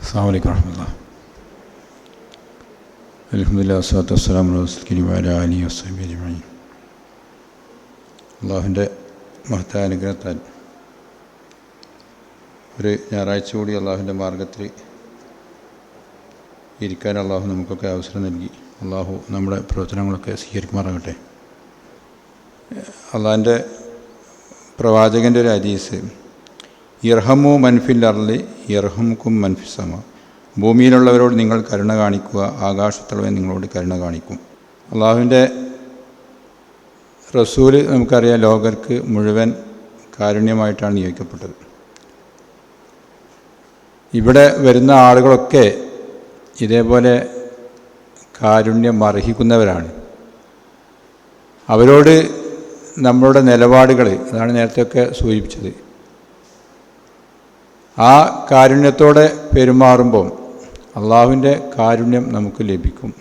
അസ്സാം വലൈക്കും വരഹമുല്ല അനുഗ്രഹത്താൽ ഒരു ഞായറാഴ്ച കൂടി അള്ളാഹുവിന്റെ മാർഗത്തിൽ ഇരിക്കാൻ അള്ളാഹു നമുക്കൊക്കെ അവസരം നൽകി. അള്ളാഹു നമ്മുടെ പ്രവർത്തനങ്ങളൊക്കെ സ്വീകരിക്കുമാറാകട്ടെ. അള്ളാഹിന്റെ പ്രവാചകന്റെ ഒരു ഹദീസ് ഇർഹമു മൻഫിൽ അർലി ഇർഹമുക്കും മൻഫിസമ. ഭൂമിയിലുള്ളവരോട് നിങ്ങൾ കരുണ കാണിക്കുക ആകാശത്തുള്ളവൻ നിങ്ങളോട് കരുണ കാണിക്കും. അള്ളാഹുവിന്റെ റസൂൽ നമുക്കറിയാം ലോകർക്ക് മുഴുവൻ കാരുണ്യമായിട്ടാണ് നിയോഗിക്കപ്പെട്ടത്. ഇവിടെ വരുന്ന ആളുകളൊക്കെ ഇതേപോലെ കാരുണ്യം അർഹിക്കുന്നവരാണ്. അവരോട് നമ്മളുടെ നിലപാടുകൾ അതാണ് നേരത്തെയൊക്കെ സൂചിപ്പിച്ചത്. ആ കാരുണ്യത്തോടെ പെരുമാറുമ്പം അള്ളാഹുവിന്റെ കാരുണ്യം നമുക്ക് ലഭിക്കും.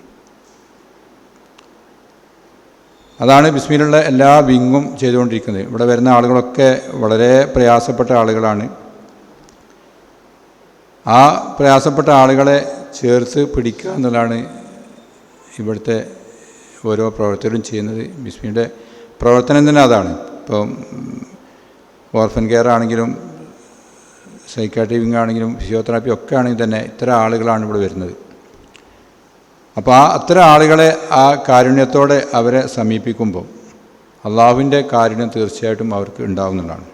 അതാണ് ബിസ്മിലുള്ള എല്ലാ വിങ്ങും ചെയ്തുകൊണ്ടിരിക്കുന്നത്. ഇവിടെ വരുന്ന ആളുകളൊക്കെ വളരെ പ്രയാസപ്പെട്ട ആളുകളാണ്. ആ പ്രയാസപ്പെട്ട ആളുകളെ ചേർത്ത് പിടിക്കുക എന്നുള്ളതാണ് ഇവിടുത്തെ ഓരോ പ്രവർത്തകരും ചെയ്യുന്നത്. ബിസ്മിയുടെ പ്രവർത്തനം തന്നെ അതാണ്. ഇപ്പം ഓർഫൻ കെയർ ആണെങ്കിലും സൈക്കാട്രി വിങ് ആണെങ്കിലും ഫിസിയോതെറാപ്പി ഒക്കെ ആണെങ്കിൽ തന്നെ ഇത്ര ആളുകളാണ് ഇവിടെ വരുന്നത്. അപ്പോൾ ആ അത്തരം ആളുകളെ ആ കാരുണ്യത്തോടെ അവരെ സമീപിക്കുമ്പോൾ അള്ളാഹുവിന്റെ കാരുണ്യം തീർച്ചയായിട്ടും അവർക്ക് ഉണ്ടാവുന്നതാണ്.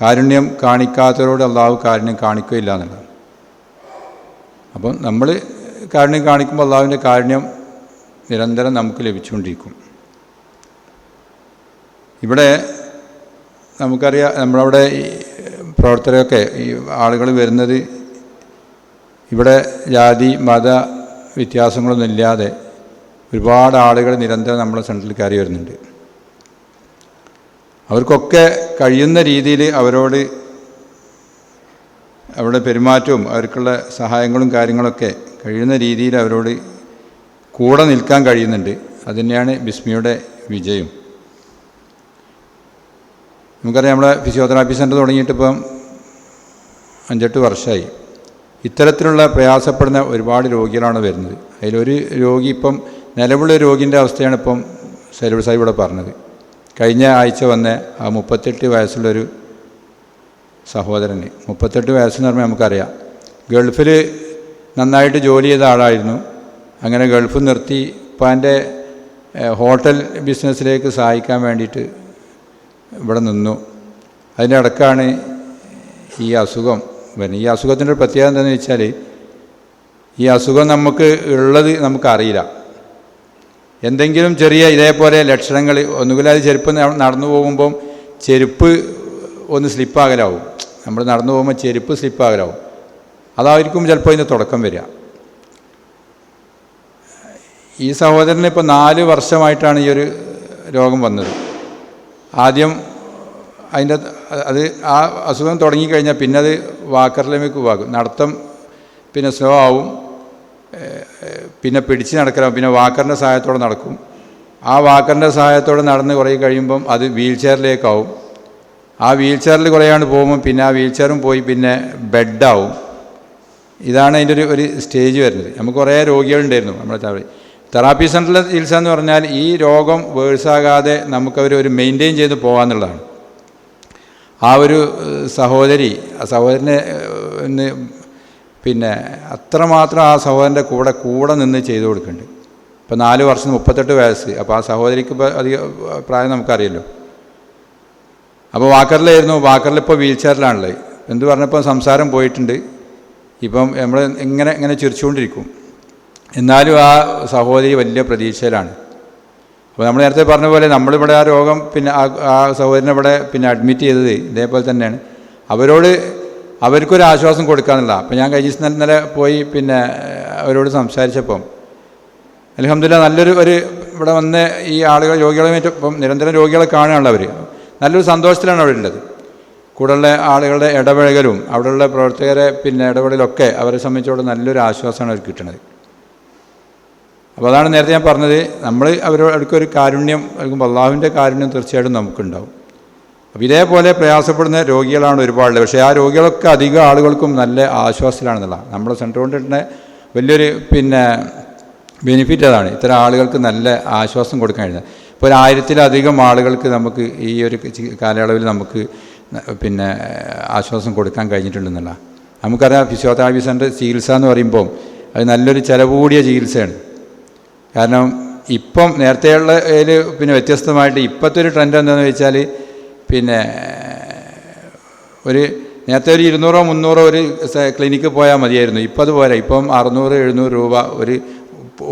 കാരുണ്യം കാണിക്കാത്തവരോട് അള്ളാഹു കാരുണ്യം കാണിക്കുകയില്ല എന്നുള്ളതാണ്. അപ്പം നമ്മൾ കാരുണ്യം കാണിക്കുമ്പോൾ അള്ളാഹുവിന്റെ കാരുണ്യം നിരന്തരം നമുക്ക് ലഭിച്ചുകൊണ്ടിരിക്കും. ഇവിടെ നമുക്കറിയാം നമ്മളവിടെ പ്രവർത്തകരൊക്കെ ഈ ആളുകൾ വരുന്നത് ഇവിടെ ജാതി മത വ്യത്യാസങ്ങളൊന്നും ഇല്ലാതെ ഒരുപാട് ആളുകൾ നിരന്തരം നമ്മളെ സെൻട്രലിൽ കയറി വരുന്നുണ്ട്. അവർക്കൊക്കെ കഴിയുന്ന രീതിയിൽ അവരോട് അവരുടെ പെരുമാറ്റവും അവർക്കുള്ള സഹായങ്ങളും കാര്യങ്ങളൊക്കെ കഴിയുന്ന രീതിയിൽ അവരോട് കൂടെ നിൽക്കാൻ കഴിയുന്നുണ്ട്. അതുതന്നെയാണ് ബിസ്മിയുടെ വിജയം. നമുക്കറിയാം നമ്മുടെ ഫിസിയോതെറാപ്പി സെന്റർ തുടങ്ങിയിട്ട് ഇപ്പം അഞ്ചെട്ട് വർഷമായി. ഇത്തരത്തിലുള്ള പ്രയാസപ്പെടുന്ന ഒരുപാട് രോഗികളാണ് വരുന്നത്. അതിലൊരു രോഗി ഇപ്പം നിലവിലുള്ള രോഗിന്റെ അവസ്ഥയാണ് ഇപ്പം സൈലബ് സാഹിബ് ഇവിടെ പറഞ്ഞത്. കഴിഞ്ഞ ആഴ്ച വന്ന ആ മുപ്പത്തെട്ട് വയസ്സുള്ളൊരു സഹോദരന് മുപ്പത്തെട്ട് വയസ്സെന്ന് പറഞ്ഞാൽ നമുക്കറിയാം. ഗൾഫിൽ നന്നായിട്ട് ജോലി ചെയ്ത ആളായിരുന്നു. അങ്ങനെ ഗൾഫ് നിർത്തി ഇപ്പം എന്റെ ഹോട്ടൽ ബിസിനസ്സിലേക്ക് സഹായിക്കാൻ വേണ്ടിയിട്ട് ഇവിടെ നിന്നു. അതിന്റെ അടക്കാണ് ഈ അസുഖം. വരുന്നത് ഈ അസുഖത്തിന്റെ ഒരു പ്രത്യേകത എന്താണെന്ന് വെച്ചാൽ ഈ അസുഖം നമുക്ക് ഉള്ളത് നമുക്കറിയില്ല. എന്തെങ്കിലും ചെറിയ ഇതേപോലെ ലക്ഷണങ്ങൾ ഒന്നുകിൽ അത് ചെരുപ്പ് നടന്നു പോകുമ്പം ചെരുപ്പ് ഒന്ന് സ്ലിപ്പാകലാവും. നമ്മൾ നടന്നു പോകുമ്പോൾ ചെരുപ്പ് സ്ലിപ്പാകലാവും. അതായിരിക്കും ചിലപ്പോൾ ഇതിന്റെ തുടക്കം വരിക. ഈ സഹോദരന് ഇപ്പോൾ നാല് വർഷമായിട്ടാണ് ഈ ഒരു രോഗം വന്നത്. ആദ്യം അതിന്റെ അത് ആ അസുഖം തുടങ്ങിക്കഴിഞ്ഞാൽ പിന്നെ അത് വാക്കറിലേക്ക് പോകും നടത്തം പിന്നെ സ്ലോ ആവും. പിന്നെ പിടിച്ച് നടക്കലാവും പിന്നെ വാക്കറിന്റെ സഹായത്തോടെ നടക്കും. ആ വാക്കറിന്റെ സഹായത്തോടെ നടന്ന് കുറേ കഴിയുമ്പം അത് വീൽ ചെയറിലേക്കാവും ആ വീൽ ചെയറിൽ കുറേയാണ് പോകുമ്പോൾ പിന്നെ ആ വീൽ ചെയറും പോയി പിന്നെ ബെഡാവും. ഇതാണ് അതിന്റെ ഒരു ഒരു സ്റ്റേജ് വരുന്നത്. നമുക്ക് കുറേ രോഗികളുണ്ടായിരുന്നു നമ്മുടെ തെറാപ്പി സെന്ററിലെ ചികിത്സ എന്ന് പറഞ്ഞാൽ ഈ രോഗം വേഴ്സാകാതെ നമുക്കവർ ഒരു മെയിന്റെയിൻ ചെയ്ത് പോകാമെന്നുള്ളതാണ് ആ ഒരു സഹോദരി ആ സഹോദരനെ പിന്നെ അത്രമാത്രം ആ സഹോദരന്റെ കൂടെ കൂടെ നിന്ന് ചെയ്തു കൊടുക്കുന്നുണ്ട് ഇപ്പോൾ നാല് വർഷം മുപ്പത്തെട്ട് വയസ്സ്. അപ്പോൾ ആ സഹോദരിക്ക് ഇപ്പോൾ അധിക പ്രായം നമുക്കറിയല്ലോ. അപ്പോൾ വാക്കറിലായിരുന്നു. വാക്കറിൽ ഇപ്പോൾ വീൽ ചെയറിലാണുള്ളത്. എന്ത് പറഞ്ഞപ്പോൾ സംസാരം പോയിട്ടുണ്ട്. ഇപ്പം നമ്മൾ ഇങ്ങനെ ഇങ്ങനെ ചിരിച്ചുകൊണ്ടിരിക്കും. എന്നാലും ആ സഹോദരി വലിയ പ്രതീക്ഷയിലാണ്. അപ്പോൾ നമ്മൾ നേരത്തെ പറഞ്ഞ പോലെ നമ്മളിവിടെ ആ രോഗം പിന്നെ ആ സഹോദരനെ ഇവിടെ പിന്നെ അഡ്മിറ്റ് ചെയ്തത് ഇതേപോലെ തന്നെയാണ്. അവരോട് അവർക്കൊരു ആശ്വാസം കൊടുക്കാന്നുള്ള അപ്പോൾ ഞാൻ കഴിഞ്ഞ ഇന്നലെ പോയി പിന്നെ അവരോട് സംസാരിച്ചപ്പം അലഹമില്ല നല്ലൊരു ഒരു ഇവിടെ വന്ന് ഈ ആളുകൾ രോഗികളെ ഇപ്പം നിരന്തരം രോഗികളെ കാണുകയാണല്ലോ അവർ നല്ലൊരു സന്തോഷത്തിലാണ് അവിടെ ഉള്ളത്. കൂടെയുള്ള ആളുകളുടെ ഇടപഴകലും അവിടെയുള്ള പ്രവർത്തകരെ പിന്നെ ഇടപെടലൊക്കെ അവരെ സംബന്ധിച്ചോളം നല്ലൊരു ആശ്വാസമാണ് അവർക്ക് കിട്ടുന്നത്. അപ്പോൾ അതാണ് നേരത്തെ ഞാൻ പറഞ്ഞത്. നമ്മൾ അവരോട് അടുക്കൊരു കാരുണ്യം നൽകുമ്പോൾ അള്ളാഹുവിന്റെ കാരുണ്യം തീർച്ചയായിട്ടും നമുക്കുണ്ടാവും. അപ്പോൾ ഇതേപോലെ പ്രയാസപ്പെടുന്ന രോഗികളാണ് ഒരുപാടുള്ളത്. പക്ഷേ ആ രോഗികളൊക്കെ അധികം ആളുകൾക്കും നല്ല ആശ്വാസത്തിലാണെന്നുള്ള നമ്മുടെ സെന്റർ കൊണ്ട് വലിയൊരു പിന്നെ ബെനിഫിറ്റ് അതാണ്. ഇത്തരം ആളുകൾക്ക് നല്ല ആശ്വാസം കൊടുക്കാൻ കഴിഞ്ഞത് ഇപ്പോൾ ഒരു ആയിരത്തിലധികം ആളുകൾക്ക് നമുക്ക് ഈ ഒരു കാലയളവിൽ നമുക്ക് പിന്നെ ആശ്വാസം കൊടുക്കാൻ കഴിഞ്ഞിട്ടുണ്ടെന്നുള്ള നമുക്കറിയാം ഫിസിയോതെറാപ്പി സെന്റർ ചികിത്സ എന്ന് പറയുമ്പോൾ അത് നല്ലൊരു ചിലവ് കൂടിയ ചികിത്സയാണ്. കാരണം ഇപ്പം നേരത്തെയുള്ള ഒരു പിന്നെ വ്യത്യസ്തമായിട്ട് ഇപ്പോഴത്തെ ഒരു ട്രെൻഡ് എന്താണെന്ന് വെച്ചാൽ പിന്നെ ഒരു നേരത്തെ ഒരു ഇരുന്നൂറോ മുന്നൂറോ ഒരു ക്ലിനിക്ക് പോയാൽ മതിയായിരുന്നു. ഇപ്പം അത് പോരാ ഇപ്പം അറുന്നൂറ് എഴുന്നൂറ് രൂപ ഒരു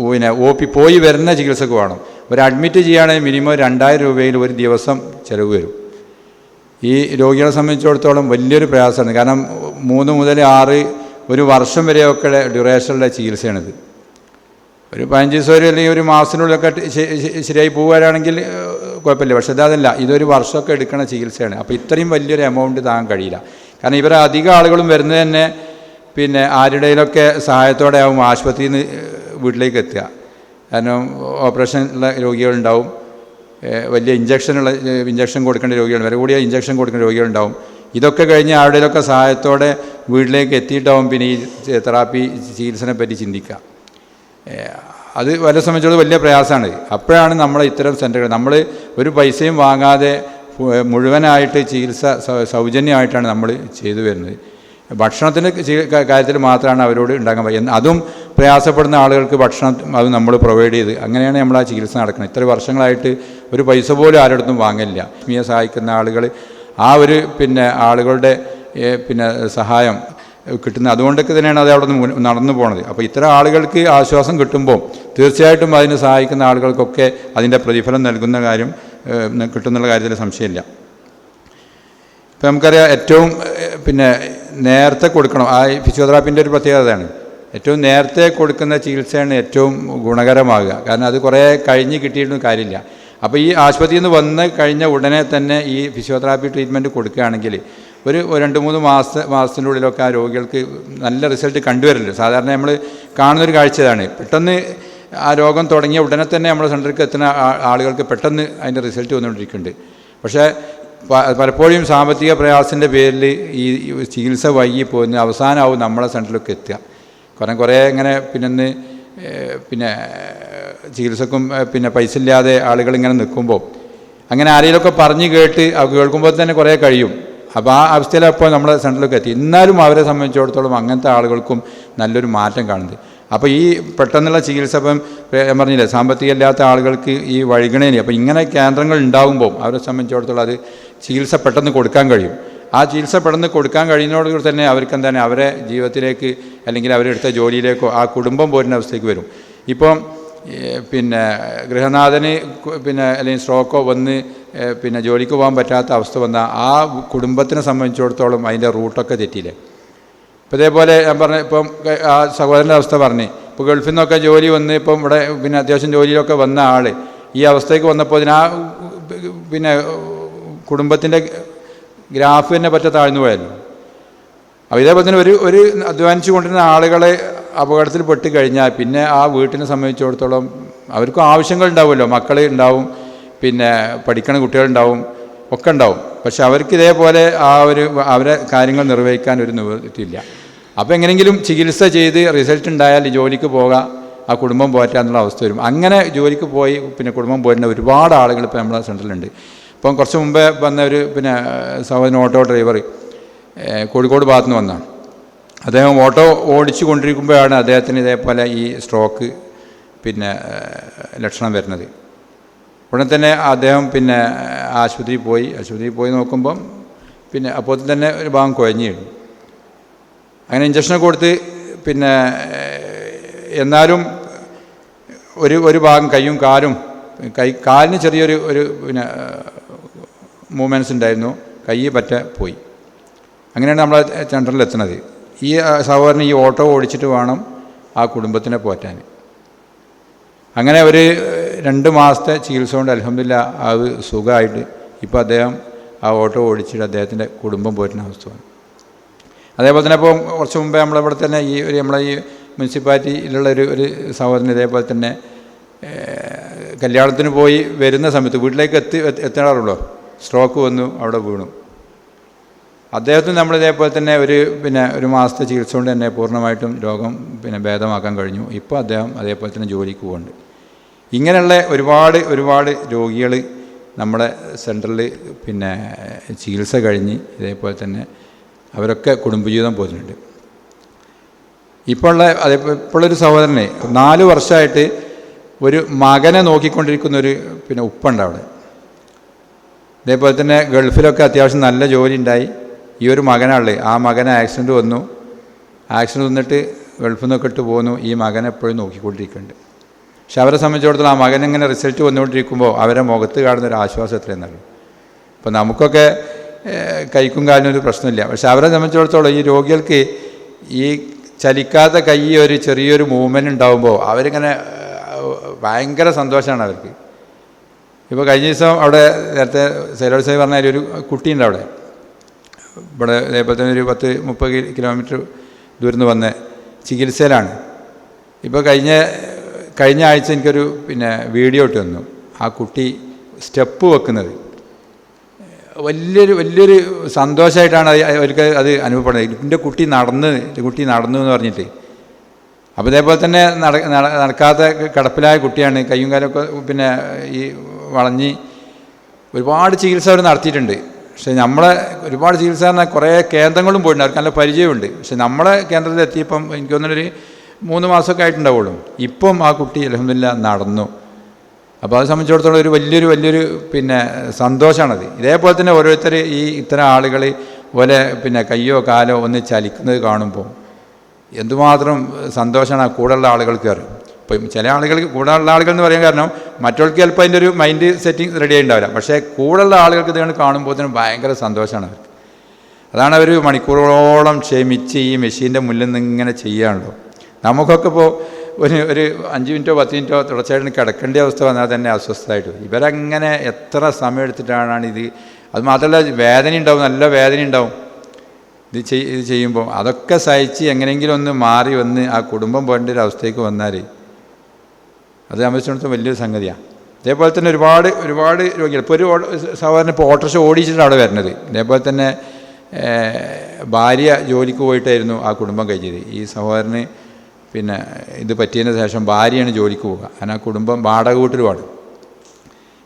പിന്നെ ഒ പി പോയി വരുന്ന ചികിത്സക്ക് വേണം. ഒരു അഡ്മിറ്റ് ചെയ്യുകയാണെങ്കിൽ മിനിമം രണ്ടായിരം രൂപയിൽ ഒരു ദിവസം ചിലവ് വരും. ഈ രോഗികളെ സംബന്ധിച്ചിടത്തോളം വലിയൊരു പ്രയാസമാണ്. കാരണം മൂന്ന് മുതൽ ആറ് ഒരു വർഷം വരെയൊക്കെ ഡ്യൂറേഷനിലെ ചികിത്സയാണിത്. ഒരു പതിനഞ്ച് ദിവസം ഒരു അല്ലെങ്കിൽ ഒരു മാസത്തിനുള്ളിലൊക്കെ ശരിയായി പോവുകയാണെങ്കിൽ കുഴപ്പമില്ല. പക്ഷേ അതല്ല ഇതൊരു വർഷമൊക്കെ എടുക്കുന്ന ചികിത്സയാണ്. അപ്പോൾ ഇത്രയും വലിയൊരു എമൗണ്ട് താങ്ങാൻ കഴിയില്ല. കാരണം ഇവരെ അധിക ആളുകളും വരുന്നത് തന്നെ പിന്നെ ആരുടെയിലൊക്കെ സഹായത്തോടെ ആവും ആശുപത്രിയിൽ നിന്ന് വീട്ടിലേക്ക് എത്തുക. കാരണം ഓപ്പറേഷൻ ഉള്ള രോഗികളുണ്ടാവും. വലിയ ഇഞ്ചക്ഷനുള്ള ഇഞ്ചക്ഷൻ കൊടുക്കേണ്ട രോഗികൾ വില കൂടിയ ഇഞ്ചക്ഷൻ കൊടുക്കേണ്ട രോഗികളുണ്ടാവും. ഇതൊക്കെ കഴിഞ്ഞ് ആരുടെയിലൊക്കെ സഹായത്തോടെ വീട്ടിലേക്ക് എത്തിയിട്ടാവും പിന്നെ ഈ തെറാപ്പി ചികിത്സനെ പറ്റി ചിന്തിക്കുക. അത് വരെ സംബന്ധിച്ചോളം വലിയ പ്രയാസമാണ്. അപ്പോഴാണ് നമ്മൾ ഇത്തരം സെന്ററുകൾ നമ്മൾ ഒരു പൈസയും വാങ്ങാതെ മുഴുവനായിട്ട് ചികിത്സ സൗജന്യമായിട്ടാണ് നമ്മൾ ചെയ്തു വരുന്നത്. ഭക്ഷണത്തിന്റെ കാര്യത്തിൽ മാത്രമാണ് അവരോട് ഉണ്ടാക്കാൻ പറ്റുക അതും പ്രയാസപ്പെടുന്ന ആളുകൾക്ക് ഭക്ഷണം അത് നമ്മൾ പ്രൊവൈഡ് ചെയ്ത് അങ്ങനെയാണ് നമ്മൾ ആ ചികിത്സ നടക്കുന്നത്. ഇത്ര വർഷങ്ങളായിട്ട് ഒരു പൈസ പോലും ആരുടെ വാങ്ങില്ല. ആത്മീയ സഹായിക്കുന്ന ആളുകൾ ആ ഒരു പിന്നെ ആളുകളുടെ പിന്നെ സഹായം കിട്ടുന്നത്. അതുകൊണ്ടൊക്കെ തന്നെയാണ് അത് അവിടെ നിന്ന് നടന്നു പോണത്. അപ്പോൾ ഇത്തരം ആളുകൾക്ക് ആശ്വാസം കിട്ടുമ്പോൾ തീർച്ചയായിട്ടും അതിന് സഹായിക്കുന്ന ആളുകൾക്കൊക്കെ അതിന്റെ പ്രതിഫലം നൽകുന്ന കാര്യം കിട്ടുന്നുള്ള കാര്യത്തിൽ സംശയമില്ല. ഇപ്പം നമുക്കറിയാം ഏറ്റവും പിന്നെ നേരത്തെ കൊടുക്കണം. ആ ഫിസിയോതെറാപ്പിന്റെ ഒരു പ്രത്യേകതയാണ് ഏറ്റവും നേരത്തെ കൊടുക്കുന്ന ചികിത്സയാണ് ഏറ്റവും ഗുണകരമാകുക. കാരണം അത് കുറേ കഴിഞ്ഞ് കിട്ടിയിട്ടൊന്നും കാര്യമില്ല. അപ്പോൾ ഈ ആശുപത്രിയിൽ നിന്ന് വന്ന് കഴിഞ്ഞ ഉടനെ തന്നെ ഈ ഫിസിയോതെറാപ്പി ട്രീറ്റ്മെന്റ് കൊടുക്കുകയാണെങ്കിൽ ഒരു രണ്ട് മൂന്ന് മാസ മാസത്തിന്റെ ഉള്ളിലൊക്കെ ആ രോഗികൾക്ക് നല്ല റിസൾട്ട് കണ്ടുവരുന്നുണ്ട്. സാധാരണ നമ്മൾ കാണുന്നൊരു കാഴ്ച ഇതാണ് പെട്ടെന്ന് ആ രോഗം തുടങ്ങിയ ഉടനെ തന്നെ നമ്മുടെ സെന്ററിലേക്ക് എത്തുന്ന ആളുകൾക്ക് പെട്ടെന്ന് അതിന്റെ റിസൾട്ട് വന്നുകൊണ്ടിരിക്കുന്നുണ്ട്. പക്ഷേ പലപ്പോഴും സാമ്പത്തിക പ്രയാസത്തിന്റെ പേരിൽ ഈ ചികിത്സ വൈകി പോകുന്ന അവസാനമാവും നമ്മളെ സെന്ററിലൊക്കെ എത്തുക. കാരണം കുറേ ഇങ്ങനെ പിന്നെ പിന്നെ ചികിത്സക്കും പിന്നെ പൈസ ഇല്ലാതെ ആളുകൾ ഇങ്ങനെ നിൽക്കുമ്പോൾ അങ്ങനെ ആരെങ്കിലുമൊക്കെ പറഞ്ഞ് കേട്ട് കേൾക്കുമ്പോൾ തന്നെ കുറേ കഴിയും. അപ്പോൾ ആ അവസ്ഥയിലപ്പോൾ നമ്മൾ സെന്ററിലേക്ക് എത്തി. എന്നാലും അവരെ സംബന്ധിച്ചിടത്തോളം അങ്ങനത്തെ ആളുകൾക്കും നല്ലൊരു മാറ്റം കാണുന്നത് അപ്പോൾ ഈ പെട്ടെന്നുള്ള ചികിത്സ ഇപ്പം ഞാൻ പറഞ്ഞില്ലേ സാമ്പത്തികം ഇല്ലാത്ത ആളുകൾക്ക് ഈ വഴുകണേന് അപ്പോൾ ഇങ്ങനെ കേന്ദ്രങ്ങൾ ഉണ്ടാകുമ്പോൾ അവരെ സംബന്ധിച്ചിടത്തോളം അത് ചികിത്സ പെട്ടെന്ന് കൊടുക്കാൻ കഴിയും. ആ ചികിത്സ പെട്ടെന്ന് കൊടുക്കാൻ കഴിയുന്നതോടുകൂടി തന്നെ അവർക്ക് എന്താണ് അവരെ ജീവിതത്തിലേക്ക് അല്ലെങ്കിൽ അവരെടുത്ത ജോലിയിലേക്കോ ആ കുടുംബം പോരുന്ന അവസ്ഥയ്ക്ക് വരും. ഇപ്പം പിന്നെ ഗൃഹനാഥന് പിന്നെ അല്ലെങ്കിൽ സ്ട്രോക്കോ വന്ന് പിന്നെ ജോലിക്ക് പോകാൻ പറ്റാത്ത അവസ്ഥ വന്ന ആ കുടുംബത്തിനെ സംബന്ധിച്ചിടത്തോളം അതിന്റെ റൂട്ടൊക്കെ തെറ്റിയില്ലേ? ഇപ്പം ഇതേപോലെ ഞാൻ പറഞ്ഞ ഇപ്പം ആ സഹോദരന്റെ അവസ്ഥ പറഞ്ഞ്. ഇപ്പോൾ ഗൾഫിൽ നിന്നൊക്കെ ജോലി വന്ന് ഇപ്പം ഇവിടെ പിന്നെ അത്യാവശ്യം ജോലിയിലൊക്കെ വന്ന ആൾ ഈ അവസ്ഥയ്ക്ക് വന്നപ്പോൾ ഇതിനാ പിന്നെ കുടുംബത്തിന്റെ ഗ്രാഫ് തന്നെ പറ്റ താഴ്ന്നു പോയല്ലോ. അപ്പോൾ ഇതേപോലെ തന്നെ ഒരു ഒരു അധ്വാനിച്ചു കൊണ്ടിരുന്ന ആളുകളെ അപകടത്തിൽ പെട്ട് കഴിഞ്ഞാൽ പിന്നെ ആ വീട്ടിനെ സംബന്ധിച്ചിടത്തോളം അവർക്കും ആവശ്യങ്ങൾ ഉണ്ടാവുമല്ലോ മക്കൾ ഉണ്ടാവും പിന്നെ പഠിക്കണ കുട്ടികളുണ്ടാവും ഒക്കെ ഉണ്ടാവും. പക്ഷെ അവർക്ക് ഇതേപോലെ ആ ഒരു അവരെ കാര്യങ്ങൾ നിർവഹിക്കാൻ ഒരു നിവൃത്തിയില്ല. അപ്പോൾ എങ്ങനെയെങ്കിലും ചികിത്സ ചെയ്ത് റിസൾട്ട് ഉണ്ടായാൽ ജോലിക്ക് പോകാം ആ കുടുംബം പോറ്റാ എന്നുള്ള അവസ്ഥ വരും. അങ്ങനെ ജോലിക്ക് പോയി പിന്നെ കുടുംബം പോരുന്ന ഒരുപാട് ആളുകൾ ഇപ്പോൾ നമ്മളെ സെന്ററിലുണ്ട്. ഇപ്പം കുറച്ച് മുമ്പേ വന്ന ഒരു പിന്നെ സഹോദരൻ ഓട്ടോ ഡ്രൈവർ കോഴിക്കോട് ഭാഗത്തുനിന്ന് വന്നതാണ്. അദ്ദേഹം ഓട്ടോ ഓടിച്ചു കൊണ്ടിരിക്കുമ്പോഴാണ് അദ്ദേഹത്തിന് ഇതേപോലെ ഈ സ്ട്രോക്ക് പിന്നെ ലക്ഷണം വരുന്നത്. ഉടനെ തന്നെ അദ്ദേഹം പിന്നെ ആശുപത്രിയിൽ പോയി. ആശുപത്രിയിൽ പോയി നോക്കുമ്പം പിന്നെ അപ്പോൾ തന്നെ ഒരു ഭാഗം കുഴഞ്ഞു അങ്ങനെ ഇഞ്ചക്ഷനൊക്കെ കൊടുത്ത് പിന്നെ എന്നാലും ഒരു ഒരു ഭാഗം കൈയും കാലും കൈ കാലിന് ചെറിയൊരു ഒരു പിന്നെ മൂവ്മെന്റ്സ് ഉണ്ടായിരുന്നു. കൈ പറ്റ പോയി. അങ്ങനെയാണ് നമ്മൾ സെന്ററിൽ എത്തുന്നത്. ഈ സഹോദരൻ ഈ ഓട്ടോ ഓടിച്ചിട്ട് വേണം ആ കുടുംബത്തിനെ പോറ്റാൻ. അങ്ങനെ ഒരു രണ്ട് മാസത്തെ ചികിത്സ കൊണ്ട് അലഹമില്ല അത് സുഖമായിട്ട് ഇപ്പോൾ അദ്ദേഹം ആ ഓട്ടോ ഓടിച്ചിട്ട് അദ്ദേഹത്തിന്റെ കുടുംബം പോറ്റുന്ന അവസ്ഥയാണ്. അതേപോലെ തന്നെ ഇപ്പോൾ കുറച്ച് മുമ്പേ നമ്മളിവിടെ തന്നെ ഈ ഒരു നമ്മളെ ഈ മുനിസിപ്പാലിറ്റിയിലുള്ള ഒരു ഒരു സഹോദരൻ ഇതേപോലെ തന്നെ കല്യാണത്തിന് പോയി വരുന്ന സമയത്ത് വീട്ടിലേക്ക് എത്തി- എത്താറുള്ളൂ സ്ട്രോക്ക് വന്നു അവിടെ വീണു. അദ്ദേഹത്തിന് നമ്മൾ ഇതേപോലെ തന്നെ ഒരു പിന്നെ ഒരു മാസത്തെ ചികിത്സ കൊണ്ട് തന്നെ പൂർണമായിട്ടും രോഗം പിന്നെ ഭേദമാക്കാൻ കഴിഞ്ഞു. ഇപ്പോൾ അദ്ദേഹം അതേപോലെ തന്നെ ജോലിക്ക് പോകുന്നുണ്ട് ഇങ്ങനെയുള്ള ഒരുപാട് ഒരുപാട് രോഗികൾ നമ്മുടെ സെന്ററിൽ പിന്നെ ചികിത്സ കഴിഞ്ഞ് ഇതേപോലെ തന്നെ അവരൊക്കെ കുടുംബജീവിതം പോയിട്ടുണ്ട് ഇപ്പോൾ ഉള്ള അതേ ഇപ്പോഴൊരു സഹോദരനെ നാല് വർഷമായിട്ട് ഒരു മകനെ നോക്കിക്കൊണ്ടിരിക്കുന്ന ഒരു പിന്നെ ഉപ്പുണ്ട് അവിടെ. ഇതേപോലെ തന്നെ ഗൾഫിലൊക്കെ അത്യാവശ്യം നല്ല ജോലി ഉണ്ടായി. ഈ ഒരു മകനാൾ ആ മകൻ ആക്സിഡന്റ് വന്നു. ആക്സിഡന്റ് വന്നിട്ട് ഗൾഫിൽ നിന്നൊക്കെ ഇട്ട് പോന്നു. ഈ മകൻ എപ്പോഴും നോക്കിക്കൊണ്ടിരിക്കുന്നുണ്ട്. പക്ഷെ അവരെ സംബന്ധിച്ചിടത്തോളം ആ മകൻ ഇങ്ങനെ റിസൾട്ട് വന്നുകൊണ്ടിരിക്കുമ്പോൾ അവരെ മുഖത്ത് കാണുന്ന ഒരു ആശ്വാസം എത്രയെന്നുള്ളൂ അപ്പോൾ നമുക്കൊക്കെ കൈക്കും കാലിനും ഒരു പ്രശ്നമില്ല. പക്ഷെ അവരെ സംബന്ധിച്ചിടത്തോളം ഈ രോഗികൾക്ക് ഈ ചലിക്കാത്ത കൈ ഒരു ചെറിയൊരു മൂവ്മെന്റ് ഉണ്ടാകുമ്പോൾ അവരിങ്ങനെ ഭയങ്കര സന്തോഷമാണ് അവർക്ക്. ഇപ്പോൾ കഴിഞ്ഞ ദിവസം അവിടെ നേരത്തെ സൈലോട് സാഹിബ് പറഞ്ഞ ഒരു കുട്ടിയുണ്ട് അവിടെ. ഇവിടെ അതേപോലെ തന്നെ ഒരു പത്ത് മുപ്പത് കിലോമീറ്റർ ദൂരം വന്ന് ചികിത്സയിലാണ്. ഇപ്പോൾ കഴിഞ്ഞ കഴിഞ്ഞ ആഴ്ച എനിക്കൊരു പിന്നെ വീഡിയോ ഇട്ട് തന്നു. ആ കുട്ടി സ്റ്റെപ്പ് വെക്കുന്നത്. വലിയൊരു വലിയൊരു സന്തോഷമായിട്ടാണ് അവർക്ക് അത് അനുഭവപ്പെടുന്നത്. എന്റെ കുട്ടി നടന്ന് കുട്ടി നടന്നു എന്ന് പറഞ്ഞിട്ട്. അപ്പോൾ ഇതേപോലെ തന്നെ നട നട- നടക്കാത്ത കിടപ്പിലായ കുട്ടിയാണ്. കയ്യും കാലൊക്കെ പിന്നെ ഈ വളഞ്ഞ് ഒരുപാട് ചികിത്സ അവർ നടത്തിയിട്ടുണ്ട്. പക്ഷേ നമ്മളെ ഒരുപാട് ചികിത്സ കുറേ കേന്ദ്രങ്ങളും പോയിട്ടുണ്ട്. അവർക്ക് നല്ല പരിചയമുണ്ട്. പക്ഷെ നമ്മളെ കേന്ദ്രത്തിൽ എത്തിയപ്പം എനിക്ക് തോന്നുന്നൊരു മൂന്ന് മാസമൊക്കെ ആയിട്ടുണ്ടാവുള്ളൂ. ഇപ്പം ആ കുട്ടി അലഹമില്ല നടന്നു. അപ്പോൾ അത് സംബന്ധിച്ചിടത്തോളം ഒരു വലിയൊരു വലിയൊരു പിന്നെ സന്തോഷമാണത്. ഇതേപോലെ തന്നെ ഓരോരുത്തർ ഈ ഇത്തരം ആളുകൾ പോലെ പിന്നെ കയ്യോ കാലോ ഒന്ന് ചലിക്കുന്നത് കാണുമ്പോൾ എന്തുമാത്രം സന്തോഷമാണ് ആ കൂടെയുള്ള ആളുകൾക്ക് അറിയും. ഇപ്പം ചില ആളുകൾക്ക് കൂടെയുള്ള ആളുകൾ എന്ന് പറയാൻ കാരണം മറ്റുള്ളവർക്ക് ചിലപ്പോൾ അതിന്റെ ഒരു മൈൻഡ് സെറ്റിംഗ് റെഡി ആയിട്ടുണ്ടാവില്ല പക്ഷേ കൂടെയുള്ള ആളുകൾക്ക് ഇതാണ് കാണുമ്പോൾ തന്നെ ഭയങ്കര സന്തോഷമാണ് അവർക്ക്. അതാണ് അവർ മണിക്കൂറുകളോളം ക്ഷമിച്ച് ഈ മെഷീന്റെ മുന്നിൽ നിന്ന് ഇങ്ങനെ ചെയ്യാണല്ലോ നമുക്കൊക്കെ ഇപ്പോൾ ഒരു ഒരു അഞ്ച് മിനിറ്റോ പത്ത് മിനിറ്റോ തുടർച്ചയായിട്ട് കിടക്കേണ്ട അവസ്ഥ വന്നാൽ തന്നെ അസ്വസ്ഥമായിട്ട് വരും. ഇവരങ്ങനെ എത്ര സമയം എടുത്തിട്ടാണ് ഇത്? അത് മാത്രമല്ല വേദന ഉണ്ടാവും നല്ല വേദന ഉണ്ടാവും. ഇത് ചെയ് ഇത് ചെയ്യുമ്പോൾ അതൊക്കെ സഹിച്ച് എങ്ങനെയെങ്കിലും ഒന്ന് മാറി വന്ന് ആ കുടുംബം പോകേണ്ട ഒരു അവസ്ഥയ്ക്ക് വന്നാൽ അത് സംബന്ധിച്ചിടത്തോളം വലിയൊരു സംഗതിയാണ്. അതേപോലെ തന്നെ ഒരുപാട് ഒരുപാട് രോഗികൾ. ഇപ്പോൾ ഒരു സാധാരണ ഇപ്പോൾ ഓട്ടോറിക്ഷ ഓടിച്ചിട്ടാണ് അവിടെ വരുന്നത്. അതേപോലെ തന്നെ ഭാര്യ ജോലിക്ക് പോയിട്ടായിരുന്നു ആ കുടുംബം കഴിഞ്ഞത്. ഈ സഹോദരന് പിന്നെ ഇത് പറ്റിയതിന് ശേഷം ഭാര്യയാണ് ജോലിക്ക് പോവുക. അങ്ങനെ ആ കുടുംബം വാടക വീട്ടിൽ പാടും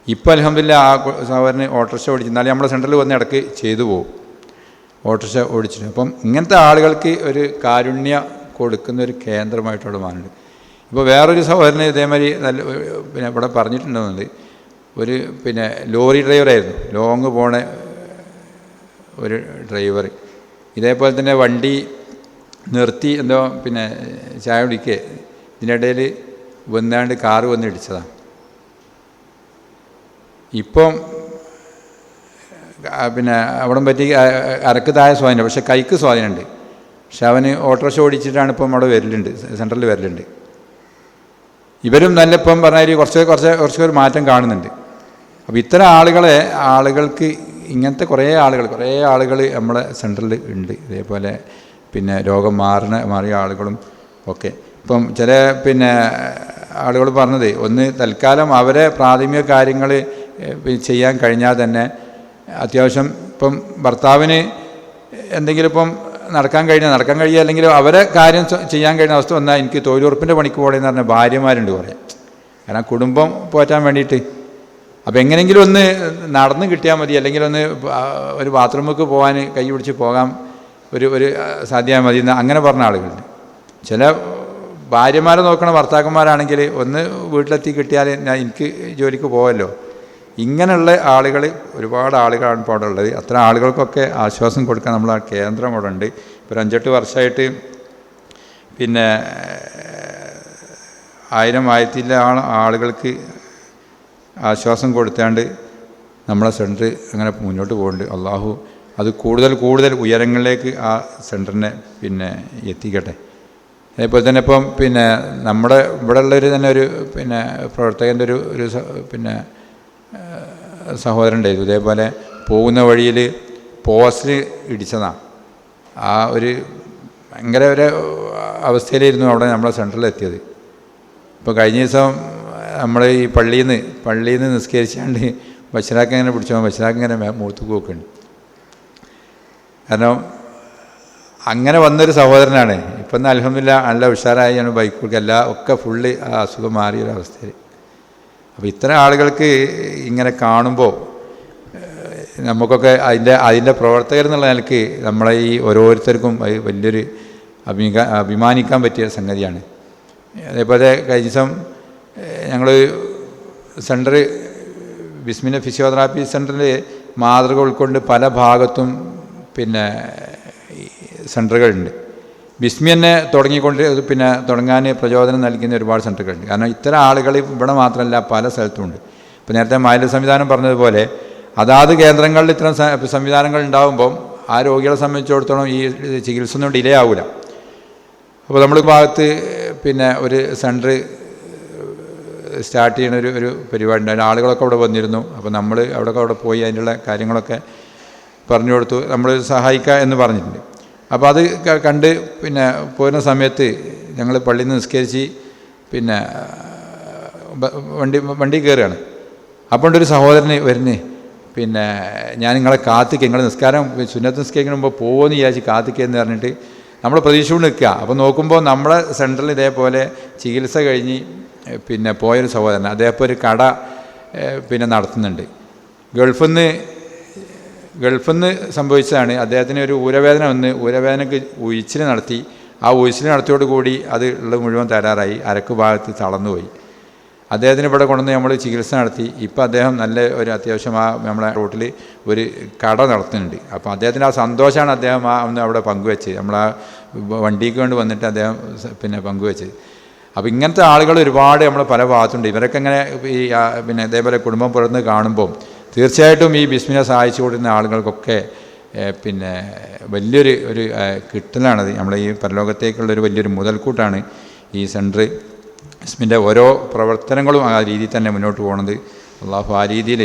ഇപ്പോൾ അലഹമില്ല ആ സഹോദരന് ഓട്ടോറിക്ഷ ഓടിച്ച് എന്നാലും നമ്മുടെ സെന്ററിൽ വന്ന് ഇടയ്ക്ക് ചെയ്തു പോകും ഓട്ടോറിക്ഷ ഓടിച്ചിട്ട്. അപ്പം ഇങ്ങനത്തെ ആളുകൾക്ക് ഒരു കാരുണ്യ കൊടുക്കുന്ന ഒരു കേന്ദ്രമായിട്ടുള്ള മാനുണ്ട് ഇപ്പോൾ വേറൊരു സഹോദരന് ഇതേമാതിരി നല്ല പിന്നെ ഇവിടെ പറഞ്ഞിട്ടുണ്ടെന്നുണ്ട്. ഒരു പിന്നെ ലോറി ഡ്രൈവറായിരുന്നു. ലോങ് പോണ ഒരു ഡ്രൈവർ. ഇതേപോലെ തന്നെ വണ്ടി നിർത്തി എന്തോ പിന്നെ ചായ കുടിക്കുക ഇതിനിടയിൽ വന്നാണ്ട് കാറ് വന്ന് ഇടിച്ചതാണ് ഇപ്പം പിന്നെ അവിടെ പറ്റി അരക്ക് താഴെ സ്വാധീനം പക്ഷെ കൈക്ക് സ്വാധീനമുണ്ട്. പക്ഷെ അവന് ഓട്ടോറിക്ഷ ഓടിച്ചിട്ടാണ് ഇപ്പം അവിടെ വരലുണ്ട് സെൻട്രലിൽ വരലുണ്ട്. ഇവരും നല്ല ഇപ്പം പറഞ്ഞാൽ കുറച്ച് കുറച്ച് കുറച്ച് ഒരു മാറ്റം കാണുന്നുണ്ട്. അപ്പോൾ ഇത്തരം ആളുകളെ ആളുകൾക്ക് ഇങ്ങനത്തെ കുറേ ആളുകൾ കുറേ ആളുകൾ നമ്മളെ സെന്ററിൽ ഉണ്ട്. ഇതേപോലെ പിന്നെ രോഗം മാറുന്ന മാറിയ ആളുകളും ഒക്കെ. ഇപ്പം ചില പിന്നെ ആളുകൾ പറഞ്ഞത് ഒന്ന് തൽക്കാലം അവരെ പ്രാഥമിക കാര്യങ്ങൾ ചെയ്യാൻ കഴിഞ്ഞാൽ തന്നെ അത്യാവശ്യം ഇപ്പം ഭർത്താവിന് എന്തെങ്കിലും ഇപ്പം നടക്കാൻ കഴിഞ്ഞാൽ നടക്കാൻ കഴിയുക അല്ലെങ്കിൽ അവരെ കാര്യം ചെയ്യാൻ കഴിയുന്ന അവസ്ഥ വന്നാൽ എനിക്ക് തൊഴിലുറപ്പിന്റെ പണിക്ക് പോകണമെന്ന് പറഞ്ഞ ഭാര്യമാരുണ്ട് കുറേ. കാരണം കുടുംബം പോറ്റാൻ വേണ്ടിയിട്ട്. അപ്പോൾ എങ്ങനെയെങ്കിലും ഒന്ന് നടന്ന് കിട്ടിയാൽ മതി അല്ലെങ്കിൽ ഒന്ന് ഒരു ബാത്റൂമിലേക്ക് പോകാൻ കൈ പിടിച്ച് പോകാൻ ഒരു ഒരു സാധ്യത മതി എന്ന് അങ്ങനെ പറഞ്ഞ ആളുകളുണ്ട്. ചില ഭാര്യമാരെ നോക്കണ ഭർത്താക്കന്മാരാണെങ്കിൽ ഒന്ന് വീട്ടിലെത്തി കിട്ടിയാൽ ഞാൻ എനിക്ക് ജോലിക്ക് പോകല്ലോ ഇങ്ങനെയുള്ള ആളുകൾ ഒരുപാട് ആളുകളാണ് ഇപ്പോൾ ഉള്ളത്. അത്ര ആളുകൾക്കൊക്കെ ആശ്വാസം കൊടുക്കാൻ നമ്മൾ ആ കേന്ദ്രം അവിടെ ഉണ്ട്. ഇപ്പോൾ അഞ്ചെട്ട് വർഷമായിട്ട് പിന്നെ ആയിരം ആയിരത്തിലെ ആളുകൾക്ക് ആശ്വാസം കൊടുത്താണ്ട് നമ്മളെ സെന്റർ അങ്ങനെ മുന്നോട്ട് പോകുന്നുണ്ട് അള്ളാഹു അത് കൂടുതൽ കൂടുതൽ ഉയരങ്ങളിലേക്ക് ആ സെന്ററിനെ പിന്നെ എത്തിക്കട്ടെ. അതേപോലെ തന്നെ ഇപ്പം പിന്നെ നമ്മുടെ ഇവിടെ ഉള്ളൊരു തന്നെ ഒരു പിന്നെ പ്രവർത്തകന്റെ ഒരു ഒരു പിന്നെ സഹോദരൻ ഉണ്ടായിരുന്നു ഇതേപോലെ പോകുന്ന വഴിയിൽ പോസ്റ്റിൽ ഇടിച്ചതാണ് ആ ഒരു ഭയങ്കര ഒരു അവസ്ഥയിലായിരുന്നു അവിടെ നമ്മളെ സെന്ററിൽ എത്തിയത്. ഇപ്പോൾ കഴിഞ്ഞ ദിവസം നമ്മൾ ഈ പള്ളിയിൽ നിന്ന് പള്ളിയിൽ നിന്ന് നിസ്കരിച്ചാണ്ട് ബഷീറാക്ക് ഇങ്ങനെ പിടിച്ചോ ബഷീറാക്ക് ഇങ്ങനെ മേ- മുഖത്ത് പോക്കുണ്ട് കാരണം അങ്ങനെ വന്നൊരു സഹോദരനാണ്. ഇപ്പം അലഹമില്ല നല്ല ഉഷാറായാണ് ബൈക്കുകൾക്ക് എല്ലാം ഒക്കെ ഫുള്ള് ആ അസുഖം മാറിയൊരവസ്ഥയിൽ അപ്പോൾ ഇത്തരം ആളുകൾക്ക് ഇങ്ങനെ കാണുമ്പോൾ നമുക്കൊക്കെ അതിന്റെ അതിന്റെ പ്രവർത്തകർ എന്നുള്ള നിലയ്ക്ക് നമ്മളെ ഈ ഓരോരുത്തർക്കും വലിയൊരു അഭിമാ അഭിമാനിക്കാൻ പറ്റിയ സംഗതിയാണ്. അതേപോലെ കഴിഞ്ഞ ദിവസം ഞങ്ങൾ സെന്റർ ബിസ്മിന ഫിസിയോതെറാപ്പി സെന്ററിൽ മാതൃക ഉൾക്കൊണ്ട് പല ഭാഗത്തും പിന്നെ സെന്ററുകളുണ്ട് ബിസ്മി തന്നെ തുടങ്ങിക്കൊണ്ട് പിന്നെ തുടങ്ങാൻ പ്രചോദനം നൽകുന്ന ഒരുപാട് സെന്ററുകളുണ്ട് കാരണം ഇത്തരം ആളുകൾ ഇവിടെ മാത്രമല്ല പല സ്ഥലത്തുമുണ്ട് ഇപ്പോൾ നേരത്തെ മാലിന്യ സംവിധാനം പറഞ്ഞതുപോലെ അതാത് കേന്ദ്രങ്ങളിൽ ഇത്തരം സംവിധാനങ്ങൾ ഉണ്ടാകുമ്പം ആ രോഗികളെ സംബന്ധിച്ചിടത്തോളം ഈ ചികിത്സ ഒന്നും ഡിലേ ആവില്ല അപ്പോൾ നമ്മൾ ഭാഗത്ത് പിന്നെ ഒരു സെന്റർ സ്റ്റാർട്ട് ചെയ്യുന്ന ഒരു ഒരു പരിപാടി ഉണ്ടായിരുന്നു ആളുകളൊക്കെ അവിടെ വന്നിരുന്നു. അപ്പോൾ നമ്മൾ അവിടെ അവിടെ പോയി അതിനുള്ള കാര്യങ്ങളൊക്കെ പറഞ്ഞു കൊടുത്തു. നമ്മൾ സഹായിക്കുക എന്ന് പറഞ്ഞിട്ടുണ്ട്. അപ്പോൾ അത് കണ്ട് പിന്നെ പോരുന്ന സമയത്ത് ഞങ്ങൾ പള്ളിയിൽ നിന്ന് നിസ്കരിച്ച് പിന്നെ വണ്ടി വണ്ടി കയറുകയാണ് അപ്പോൾ ഒരു സഹോദരന് വരുന്നേ. പിന്നെ ഞാൻ നിങ്ങളെ കാത്തിക്കുക നിങ്ങൾ നിസ്കാരം സുന്നത്ത് നിസ്കരിക്കുന്ന മുമ്പ് പോകുമെന്ന് വിചാരിച്ച് കാത്തിക്കുക എന്ന് പറഞ്ഞിട്ട് നമ്മൾ പ്രതീക്ഷ കൊണ്ട് നിൽക്കുക അപ്പോൾ നോക്കുമ്പോൾ നമ്മുടെ സെന്ററിൽ ഇതേപോലെ ചികിത്സ കഴിഞ്ഞ് പിന്നെ പോയൊരു സഹോദരൻ. അതേപോലെ ഒരു കട പിന്നെ നടത്തുന്നുണ്ട്. ഗൾഫിൽ നിന്ന് ഗൾഫിൽ നിന്ന് സംഭവിച്ചതാണ്. അദ്ദേഹത്തിന് ഒരു ഊരവേദന വന്ന് ഊരവേദനക്ക് ഉഴിച്ചിൽ നടത്തി. ആ ഉഴിച്ചിൽ നടത്തിയോട് കൂടി അത് ഉള്ളത് മുഴുവൻ തരാറായി അരക്ക് ഭാഗത്ത് തളർന്നുപോയി. അദ്ദേഹത്തിന് ഇവിടെ കൊണ്ടുവന്ന് നമ്മൾ ചികിത്സ നടത്തി. ഇപ്പോൾ അദ്ദേഹം നല്ല ഒരു അത്യാവശ്യം ആ നമ്മളെ റോട്ടിൽ ഒരു കട നടത്തുന്നുണ്ട്. അപ്പോൾ അദ്ദേഹത്തിന്റെ ആ സന്തോഷമാണ് അദ്ദേഹം ആ ഒന്ന് അവിടെ പങ്കുവെച്ച് നമ്മൾ വണ്ടിക്ക് കൊണ്ട് വന്നിട്ട് അദ്ദേഹം പിന്നെ പങ്കുവെച്ചത്. അപ്പോൾ ഇങ്ങനത്തെ ആളുകൾ ഒരുപാട് നമ്മൾ പല ഭാഗത്തുണ്ട്. ഇവരൊക്കെ ഇങ്ങനെ ഈ പിന്നെ ഇതേപോലെ കുടുംബം പുറത്ത് കാണുമ്പോൾ തീർച്ചയായിട്ടും ഈ ബിസ്മിനെ സഹായിച്ചു കൊടുക്കുന്ന ആളുകൾക്കൊക്കെ പിന്നെ വലിയൊരു ഒരു കിട്ടലാണത് നമ്മളെ ഈ പരലോകത്തേക്കുള്ള ഒരു വലിയൊരു മുതൽക്കൂട്ടാണ് ഈ സെന്റർ ബിസ്മിന്റെ ഓരോ പ്രവർത്തനങ്ങളും ആ രീതിയിൽ തന്നെ മുന്നോട്ട് പോകുന്നത് അള്ളാഹു ആ രീതിയിൽ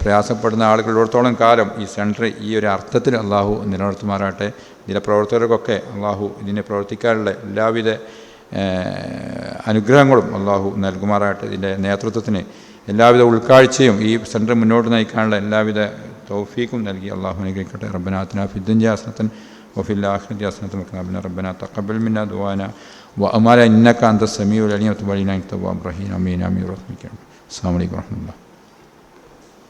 പ്രയാസപ്പെടുന്ന ആളുകളിടത്തോളം കാലം ഈ സെന്റർ ഈ ഒരു അർത്ഥത്തിൽ അള്ളാഹു നിലനിർത്തുമാറാട്ടെ ഇതിലെ പ്രവർത്തകർക്കൊക്കെ അള്ളാഹു ഇതിനെ പ്രവർത്തിക്കാനുള്ള എല്ലാവിധ അനുഗ്രഹങ്ങളും അള്ളാഹു നൽകുമാറാട്ടെ ഇതിന്റെ നേതൃത്വത്തിന് എല്ലാവിധ ഉൾക്കാഴ്ചയും ഈ സെന്റർ മുന്നോട്ട് നയിക്കാനുള്ള എല്ലാവിധ തൗഫീക്കും നൽകി. അള്ളാഹു അനുഗ്രഹിക്കട്ടെ. റബ്ബനാഥന ഫിദ്ദിന്റെ ഹസനത്തൻ വഫില്ല ആഹ്ലി ഹസനത്തൻ കബിന റബ്ബന തക്കബിൽ മിന്ന ദുവാന വഅമാല ഇന്നക്കാന്ത അന്ത അലിയത്ത് വഴി തബലിന തവാം റഹീൻ അമീൻ. അമീർ റഹ്മിക്കണം അസ്സാം വലൈക്കും വരഹമുല്ല